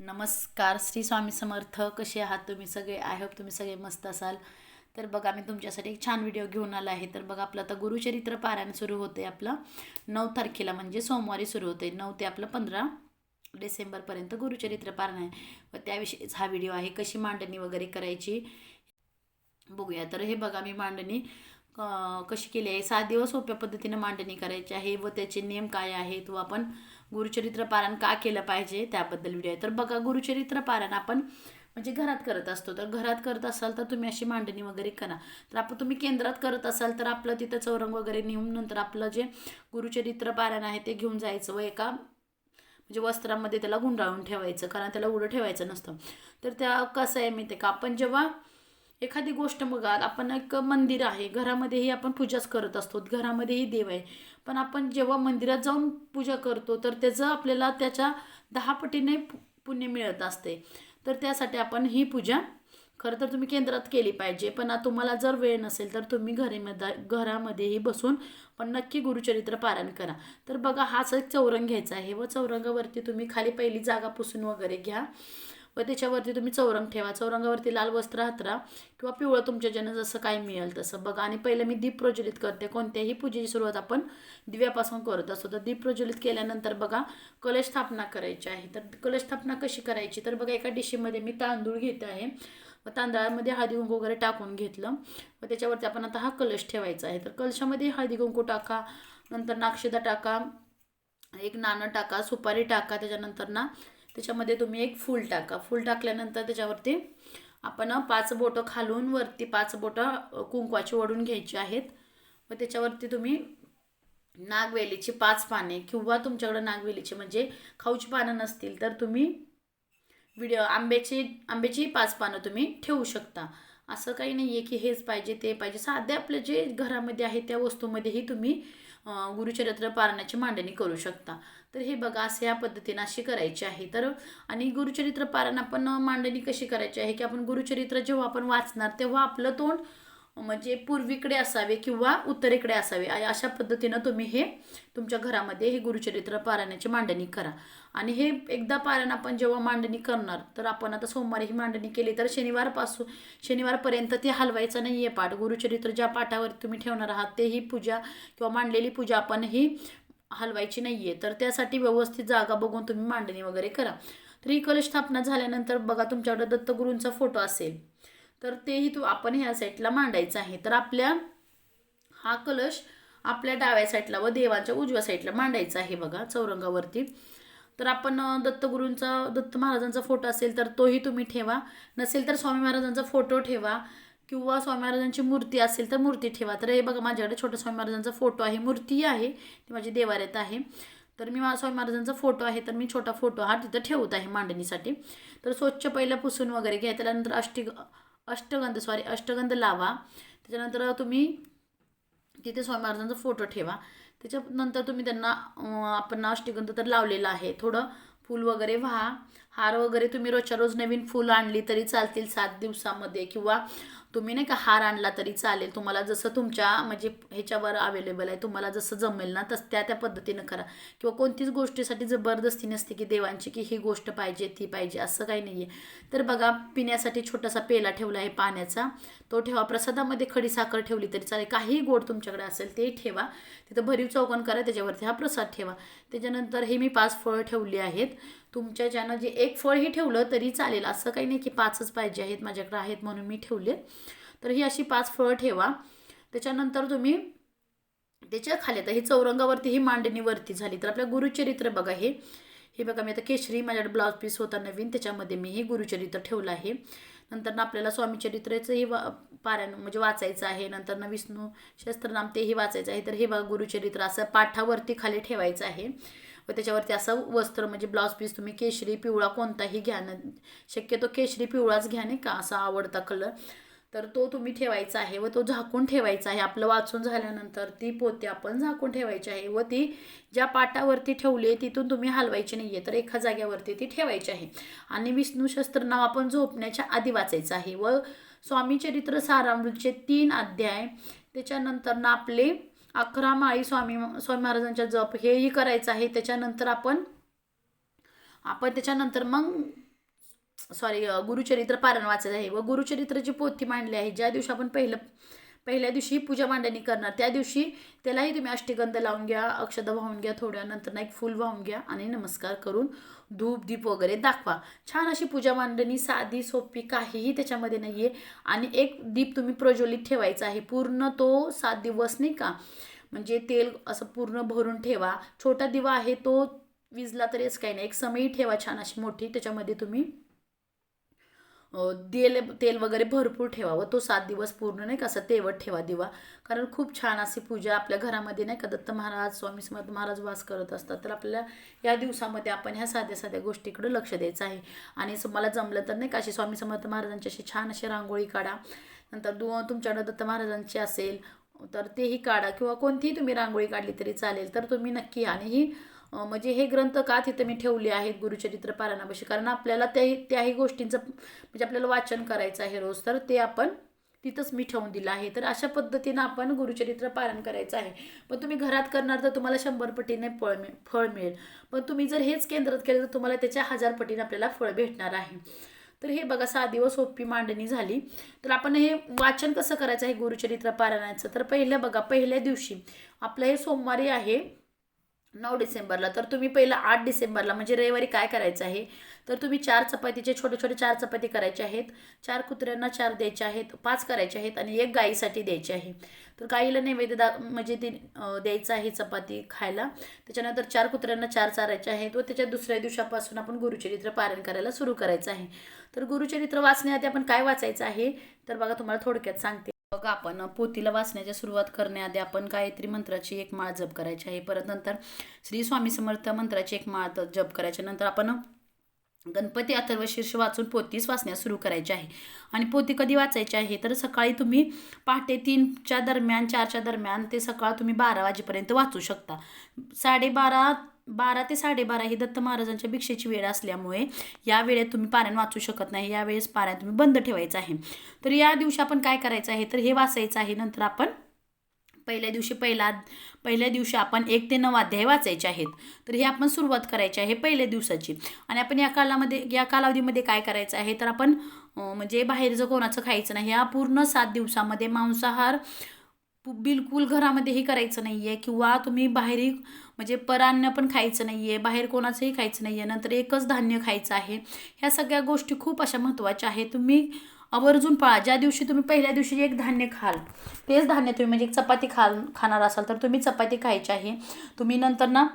नमस्कार श्री स्वामी समर्थ. कसे आहात तुम्ही सगळे? आय होप तुम्ही सगळे मस्त असाल. तर बघा मी तुमच्यासाठी एक छान व्हिडिओ घेऊन आला आहे. तर बघा आपलं आता गुरुचरित्र पारायण सुरू होते आपलं. नऊ तारखेला म्हणजे सोमवारी सुरू होते नऊ ते आपलं पंधरा डिसेंबरपर्यंत गुरुचरित्र पारायण आहे. व त्याविषयीच हा व्हिडिओ आहे. कशी मांडणी वगैरे करायची बघूया. तर हे बघा मी मांडणी कशी केली आहे? सात दिवस सोप्या पद्धतीनं मांडणी करायची आहे व त्याचे नियम काय आहेत व आपण गुरुचरित्र पारायण का केलं पाहिजे त्याबद्दल व्हिडिओ आहे. तर बघा गुरुचरित्र पारायण आपण म्हणजे घरात करत असतो. तर घरात करत असाल तर तुम्ही अशी मांडणी वगैरे करा. तर आपण तुम्ही केंद्रात करत असाल तर आपलं तिथं चौरंग वगैरे नेऊन नंतर आपलं जे गुरुचरित्र पारायण आहे ते घेऊन जायचं व एका म्हणजे वस्त्रामध्ये त्याला गुंडाळून ठेवायचं. कारण त्याला उडं ठेवायचं नसतं. तर त्या कसं आहे माहिती आहे का? आपण जेव्हा एखादी गोष्ट बघाल आपण एक मंदिर आहे घरामध्येही आपण पूजाच करत असतो घरामध्येही देव आहे. पण आपण जेव्हा मंदिरात जाऊन पूजा करतो तर त्याचं आपल्याला त्याच्या दहा पटीने पु- पुण्य मिळत असते. तर त्यासाठी आपण ही पूजा खरं तर तुम्ही केंद्रात केली पाहिजे. पण तुम्हाला जर वेळ नसेल तर तुम्ही घरीमध्ये घरामध्येही बसून पण नक्की गुरुचरित्र पारायण करा. तर बघा हाच एक चौरंग घ्यायचा आहे व चौरंगावरती तुम्ही खाली पहिली जागा पुसून वगैरे घ्या. व त्याच्यावरती तुम्ही चौरंग ठेवा. चौरंगावरती लाल वस्त्र हातरा किंवा पिवळं तुमच्या ज्यानं जसं काय मिळेल तसं बघा. आणि पहिलं मी दीप प्रज्वलित करते. कोणत्याही पूजेची सुरुवात आपण दिव्यापासून करत असतो. तर दीप प्रज्वलित केल्यानंतर बघा कलश स्थापना करायची आहे. तर कलश स्थापना कशी करायची? तर बघा एका डिशीमध्ये मी तांदूळ घेत आहे. व तांदळामध्ये हळदी कुंकू वगैरे टाकून घेतलं. व त्याच्यावरती आपण आता हा कलश ठेवायचा आहे. तर कलशामध्ये हळदी कुंकू टाका. नंतर नाक्षदा टाका. एक नाणं टाका. सुपारी टाका. त्याच्यानंतर ना त्याच्यामध्ये तुम्ही एक फूल टाका. फूल टाकल्यानंतर त्याच्यावरती आपण पाच बोटं खालून वरती पाच बोटं कुंकवाची ओढून घ्यायची आहेत. व त्याच्यावरती तुम्ही नागवेलीची पाच पाने किंवा तुमच्याकडं नागवेलीची म्हणजे खाऊची पानं नसतील तर तुम्ही विडिओ आंब्याची आंब्याची पाच पानं तुम्ही ठेवू शकता. असं काही नाही आहे की हेच पाहिजे ते पाहिजे. साधे आपले जे घरामध्ये आहे त्या वस्तूमध्येही तुम्ही गुरुचरित्र पारण्याची मांडणी करू शकता. तर हे बघा असे या पद्धतीने अशी करायची आहे. तर आणि गुरुचरित्र पारण आपण मांडणी कशी करायची आहे? की आपण गुरुचरित्र जेव्हा आपण वाचणार तेव्हा आपलं तोंड म्हणजे पूर्वीकडे असावे किंवा उत्तरेकडे असावे. अशा पद्धतीनं तुम्ही हे तुमच्या घरामध्ये हे गुरुचरित्र पारायणाची मांडणी करा. आणि हे एकदा पारायण आपण जेव्हा मांडणी करणार तर आपण आता सोमवारी ही मांडणी केली तर शनिवारपासून शनिवारपर्यंत ते हलवायचं नाही आहे पाठ. गुरुचरित्र ज्या पाठावर तुम्ही ठेवणार आहात तेही पूजा किंवा मांडलेली पूजा आपण ही हलवायची नाही आहे तर त्यासाठी व्यवस्थित जागा बघून तुम्ही मांडणी वगैरे करा. तर ही कलश स्थापना झाल्यानंतर बघा तुमच्याकडे दत्तगुरूंचा फोटो असेल. तर तेही तू आपण ह्या साईडला मांडायचं आहे. तर आपल्या हा कलश आपल्या डाव्या साईडला व देवाच्या उजव्या साईडला मांडायचा आहे बघा चौरंगावरती. तर आपण दत्तगुरूंचा दत्त महाराजांचा फोटो असेल तर तोही तुम्ही ठेवा. नसेल तर स्वामी महाराजांचा फोटो ठेवा किंवा स्वामी महाराजांची मूर्ती असेल तर मूर्ती ठेवा. तर हे बघा माझ्याकडे छोट्या स्वामी महाराजांचा फोटो आहे मूर्ती आहे ती माझी देवाऱ्यात आहे. तर मी स्वामी महाराजांचा फोटो आहे तर मी छोटा फोटो हा तिथं ठेवत आहे मांडणीसाठी. तर स्वच्छ पहिलं पुसून वगैरे घ्या त्यानंतर अष्टी अष्टगंध सॉरी अष्टगंध लावा. त्याच्यानंतर तुम्ही तिथे स्वामी महाराजांचा फोटो ठेवा. त्याच्यानंतर तुम्ही त्यांना आपण अष्टगंध तर लावलेला आहे. थोडं फूल वगैरे व्हा. हार वगैरे तुम्ही रोजच्या रोज नवीन फूल आणली तरी चालतील सात दिवसामध्ये किंवा तुम्ही नाही का हार आणला तरी चालेल. तुम्हाला जसं तुमच्या म्हणजे ह्याच्यावर अवेलेबल आहे तुम्हाला जसं जमेल ना तस त्या त्या पद्धतीनं करा. किंवा कोणतीच गोष्टीसाठी जबरदस्ती नसते की देवांची की ही गोष्ट पाहिजे ती पाहिजे असं काही नाही आहे तर बघा पिण्यासाठी छोटासा पेला ठेवला आहे पाण्याचा. तो ठेवा. प्रसादामध्ये खडी साखर ठेवली तरी चालेल. काही गोड तुमच्याकडे असेल ते ठेवा. तिथं भरीव चौकन करा त्याच्यावरती हा प्रसाद ठेवा. त्याच्यानंतर हे मी पाच फळं ठेवली आहेत. तुमच्या ज्यानं जे एक फळही ठेवलं तरी चालेल. असं काही नाही की पाचच पाहिजे आहेत माझ्याकडे आहेत म्हणून मी ठेवले. तर ही अशी पाच फळं ठेवा. त्याच्यानंतर तुम्ही त्याच्याखाली आता ही चौरंगावरती ही मांडणीवरती झाली. तर आपल्या गुरुचरित्र बघा हे. हे बघा मी आता केशरी माझ्याकडे ब्लाऊज पीस होता नवीन. त्याच्यामध्ये मी हे गुरुचरित्र ठेवलं आहे. नंतर ना आपल्याला स्वामीचरित्रचंही वा पारायण म्हणजे वाचायचं आहे. नंतर ना विष्णू शस्त्रनाम तेही वाचायचं आहे. तर हे बघा गुरुचरित्र असं पाठावरती खाली ठेवायचं आहे. व त्याच्यावरती असं वस्त्र म्हणजे ब्लाऊज पीस तुम्ही केशरी पिवळा कोणताही घ्या न शक्यतो केशरी पिवळाच घ्या नाही का असा आवडता कलर तर तो तुम्ही ठेवायचा आहे व तो झाकून ठेवायचा आहे. आपलं वाचून झाल्यानंतर ती पोते आपण झाकून ठेवायची आहे व ती ज्या पाटावरती ठेवली आहे तिथून तुम्ही हलवायची नाही आहे. तर एका जाग्यावरती ती ठेवायची आहे. आणि विष्णू शस्त्र नाव आपण झोपण्याच्या आधी वाचायचं आहे व स्वामी चरित्र सारामृतचे तीन अध्याय त्याच्यानंतर ना आपले अकरा माळी स्वामी स्वामी महाराजांच्या जप हेही करायचं आहे. त्याच्यानंतर आपण आपण त्याच्यानंतर मग सॉरी गुरुचरित्र पारायण वाचायचं आहे. व गुरुचरित्राची पोथी मांडली आहे. ज्या दिवशी आपण पहिलं पहिल्या दिवशी पूजा मांडणी करणार. त्या दिवशी त्यालाही तुम्ही अष्टगंध लावून घ्या अक्षदा वाहून घ्या थोड्या नंतर ना एक फुल वाहून घ्या आणि नमस्कार करून धूप दीप वगैरे दाखवा. छान अशी पूजा मांडणी साधी सोपी काहीही त्याच्यामध्ये नाही आहे आणि एक दीप तुम्ही प्रज्वलित ठेवायचा आहे. पूर्ण तो सात दिवस नाही का? म्हणजे तेल असं पूर्ण भरून ठेवा. छोटा दिवा आहे तो विजला तरीच काही नाही. एक समयी ठेवा छान अशी मोठी. त्याच्यामध्ये तुम्ही तेल तेल वगैरे भरपूर ठेवा व तो सात दिवस पूर्ण नाही का असं तेवत ठेवा दिवा. कारण खूप छान अशी पूजा आपल्या घरामध्ये नाही का दत्त महाराज स्वामी समर्थ महाराज वास करत असतात. तर आपल्याला या दिवसामध्ये आपण ह्या साध्या साध्या गोष्टीकडे लक्ष द्यायचं आहे. आणि मला जमलं तर नाही का अशी स्वामी समर्थ महाराजांची अशी छान अशी रांगोळी काढा. नंतर दु तुमच्याकडं दत्त महाराजांची असेल तर तेही काढा. किंवा कोणतीही तुम्ही रांगोळी काढली तरी चालेल तर तुम्ही नक्की आणि ही म्हणजे हे ग्रंथ का तिथं मी ठेवले आहेत गुरुचरित्र पारायणापाशी कारण आपल्याला त्याही त्याही गोष्टींचं म्हणजे आपल्याला वाचन करायचं आहे रोज तर ते आपण तिथंच मी ठेवून दिलं आहे. तर अशा पद्धतीनं आपण गुरुचरित्र पारण करायचं आहे. पण तुम्ही घरात करणार तर तुम्हाला शंभर पटीने फळ मिळ फळ मिळेल. पण तुम्ही जर हेच केंद्रात केलं तर तुम्हाला त्याच्या हजार पटीने आपल्याला फळ भेटणार आहे. तर हे बघा साधी व सोपी मांडणी झाली. तर आपण हे वाचन कसं करायचं आहे गुरुचरित्र पारायणाचं तर पहिलं बघा पहिल्या दिवशी आपलं हे सोमवारी आहे. नऊ डिसेंबरला. तर तुम्ही पहिलं आठ डिसेंबरला म्हणजे रविवारी काय करायचं आहे? तर तुम्ही चार चपातीचे छोटे छोटे चार चपाती करायचे आहेत. चार कुत्र्यांना चार द्यायचे आहेत. पाच करायचे आहेत आणि एक गाईसाठी द्यायचे आहे. तर गाईला नैवेद्य दा म्हणजे ते द्यायचं आहे चपाती खायला. त्याच्यानंतर चार कुत्र्यांना चार चारायचे आहेत व त्याच्या दुसऱ्या दिवसापासून आपण गुरुचरित्र पारण करायला सुरू करायचं आहे. तर गुरुचरित्र वाचण्याआधी आपण काय वाचायचं आहे? तर बघा तुम्हाला थोडक्यात सांगते. मग आपण पोतीला वाचण्याची सुरुवात करण्याआधी आपण गायत्री मंत्राची एक माळ जप करायची आहे. परत नंतर श्री स्वामी समर्थ मंत्राची एक माळ जप करायच्या नंतर आपण गणपती अथर्व शीर्ष वाचून पोतीच वाचण्यास सुरू करायची आहे. आणि पोती कधी वाचायची आहे? तर सकाळी तुम्ही पहाटे तीनच्या दरम्यान चारच्या दरम्यान ते सकाळ तुम्ही बारा वाजेपर्यंत वाचू शकता. साडेबारा बारा ते साडेबारा ही दत्त महाराजांच्या भिक्षेची वेळ असल्यामुळे या वेळेत तुम्ही पारायण वाचू शकत नाही. या वेळेस पारायण तुम्ही बंद ठेवायचं आहे. तर या दिवशी आपण काय करायचं आहे? तर हे वाचायचं आहे. नंतर आपण पहिल्या दिवशी पहिला पहिल्या दिवशी आपण एक ते नऊ अध्याय वाचायचे आहेत. तर हे आपण सुरुवात करायची आहे पहिल्या दिवसाची. आणि आपण या कालामध्ये या कालावधीमध्ये काय करायचं आहे? तर आपण म्हणजे बाहेरचं कोणाचं खायचं नाही. या पूर्ण सात दिवसामध्ये मांसाहार बिलकुल बिलकुल घरामध्येही करायचं नाही आहे किंवा तुम्ही बाहेरही म्हणजे परान्न पण खायचं नाही आहे बाहेर कोणाचंही खायचं नाही आहे नंतर एकच धान्य खायचं आहे. ह्या सगळ्या गोष्टी खूप अशा महत्त्वाच्या आहेत. तुम्ही आवर्जून पळा. ज्या दिवशी तुम्ही पहिल्या दिवशी एक धान्य खाल तेच धान्य तुम्ही म्हणजे एक चपाती खाल खाणार असाल तर तुम्ही चपाती खायची आहे. तुम्ही नंतर ना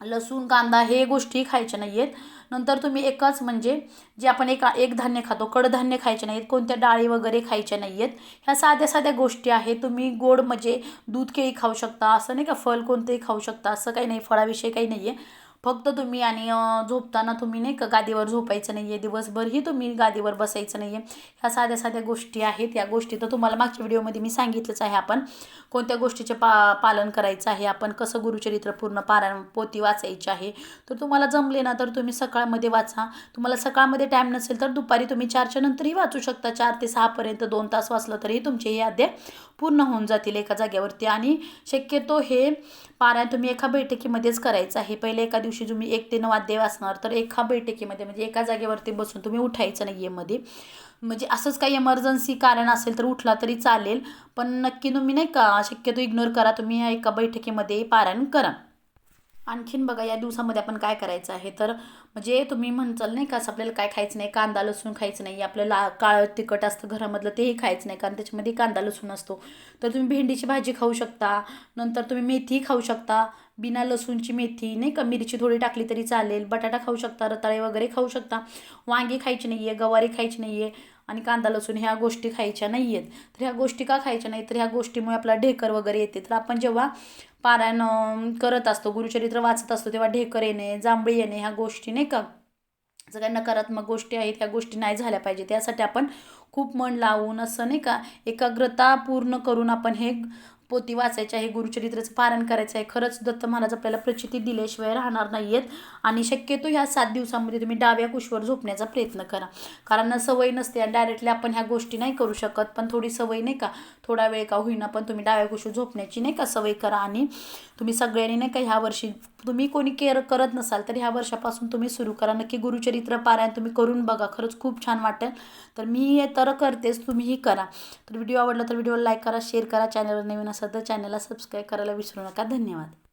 लसूण कांदा हे गोष्टी खायच्या नाही आहेत नंतर तुम्ही एकाच म्हणजे जे आपण एका एक धान्य खातो कडधान्य खायचे नाहीत कोणत्या डाळी वगैरे खायच्या नाही आहेत ह्या साध्या साध्या गोष्टी आहेत. तुम्ही गोड म्हणजे दूध केळी खाऊ शकता असं नाही का फळ कोणतेही खाऊ शकता असं काही नाही फळाविषयी काही नाही आहे फक्त तुम्ही आणि झोपताना तुम्ही नाही का गादीवर झोपायचं नाही आहे दिवसभरही तुम्ही गादीवर बसायचं नाही आहे ह्या साध्या साध्या गोष्टी आहेत. या गोष्टी तर तुम्हाला मागच्या व्हिडिओमध्ये मी सांगितलंच आहे आपण. कोणत्या गोष्टीचे पा पालन करायचं आहे? आपण कसं गुरुचरित्र पूर्ण पारायण पोती वाचायची आहे? तर तुम्हाला जमले ना तर तुम्ही सकाळमध्ये वाचा. तुम्हाला सकाळमध्ये टाईम नसेल तर दुपारी तुम्ही चारच्या नंतरही वाचू शकता. चार ते सहापर्यंत दोन तास वाचलं तरी तुमचे हे अध्याय पूर्ण होऊन जातील एका जागेवरती. आणि शक्यतो हे पारायण तुम्ही एका बैठकीमध्येच करायचं आहे. पहिले एका दिवशी दिवशी तुम्ही एक ते नऊ अध्याय वाचणार तर एका बैठकीमध्ये म्हणजे एका जागेवरती बसून तुम्ही उठायचं नाही आहे मध्ये म्हणजे असंच काही एमर्जन्सी कारण असेल तर उठला तरी चालेल पण नक्की तुम्ही नाही का शक्यतो इग्नोर करा तुम्ही या एका बैठकीमध्ये पारायण करा. आणखीन बघा या दिवसामध्ये आपण काय करायचं आहे? तर म्हणजे तुम्ही म्हणचाल नाही का असं आपल्याला काय खायचं नाही कांदा लसूण खायचं नाही आपल्याला काळं तिखट असतं घरामधलं तेही खायचं नाही कारण त्याच्यामध्ये कांदा लसूण असतो. तर तुम्ही भेंडीची भाजी खाऊ शकता नंतर तुम्ही मेथी खाऊ शकता बिना लसूणची मेथी नाही का? मिरची थोडी टाकली तरी चालेल. बटाटा खाऊ शकता रताळे वगैरे खाऊ शकता. वांगी खायची नाही आहे गवारी खायची नाही आहे आणि कांदा लसूण ह्या गोष्टी खायच्या नाही आहेत तर ह्या गोष्टी का खायच्या नाही तर ह्या गोष्टीमुळे आपला ढेकर वगैरे येते. तर आपण जेव्हा पारायण करत असतो गुरुचरित्र वाचत असतो तेव्हा ढेकर येणे जांभळी येणे ह्या गोष्टी नाही का? सगळ्या नकारात्मक गोष्टी आहेत ह्या गोष्टी नाही झाल्या पाहिजे त्यासाठी आपण खूप मन लावून असं नाही का एकाग्रता पूर्ण करून आपण हे पोती वाचायचे आहे गुरुचरित्राचं पारण करायचं आहे. खरंच दत्त महाराज आपल्याला प्रचिती दिल्याशिवाय राहणार नाही आहेत आणि शक्यतो ह्या सात दिवसामध्ये तुम्ही डाव्या कुशीवर झोपण्याचा प्रयत्न करा. कारण सवय नसते आणि डायरेक्टली आपण ह्या गोष्टी नाही करू शकत. पण थोडी सवय नाही का? थोडा वेळ का होईना पण तुम्ही डाव्या कुशीवर झोपण्याची नाही का सवय करा. आणि तुम्ही सगळ्यांनी नाही का ह्या वर्षी तुम्ही कोणी केअर करत नसाल तर ह्या वर्षापासून तुम्ही सुरू करा. नक्की गुरुचरित्र पारायण तुम्ही करून बघा. खरंच खूप छान वाटेल. तर मी हे तर करतेच तुम्हीही करा. तर व्हिडिओ आवडला तर व्हिडिओला लाईक करा शेअर करा. चॅनलवर नवीन असाल तर चॅनलला सबस्क्राईब करायला विसरू नका. धन्यवाद.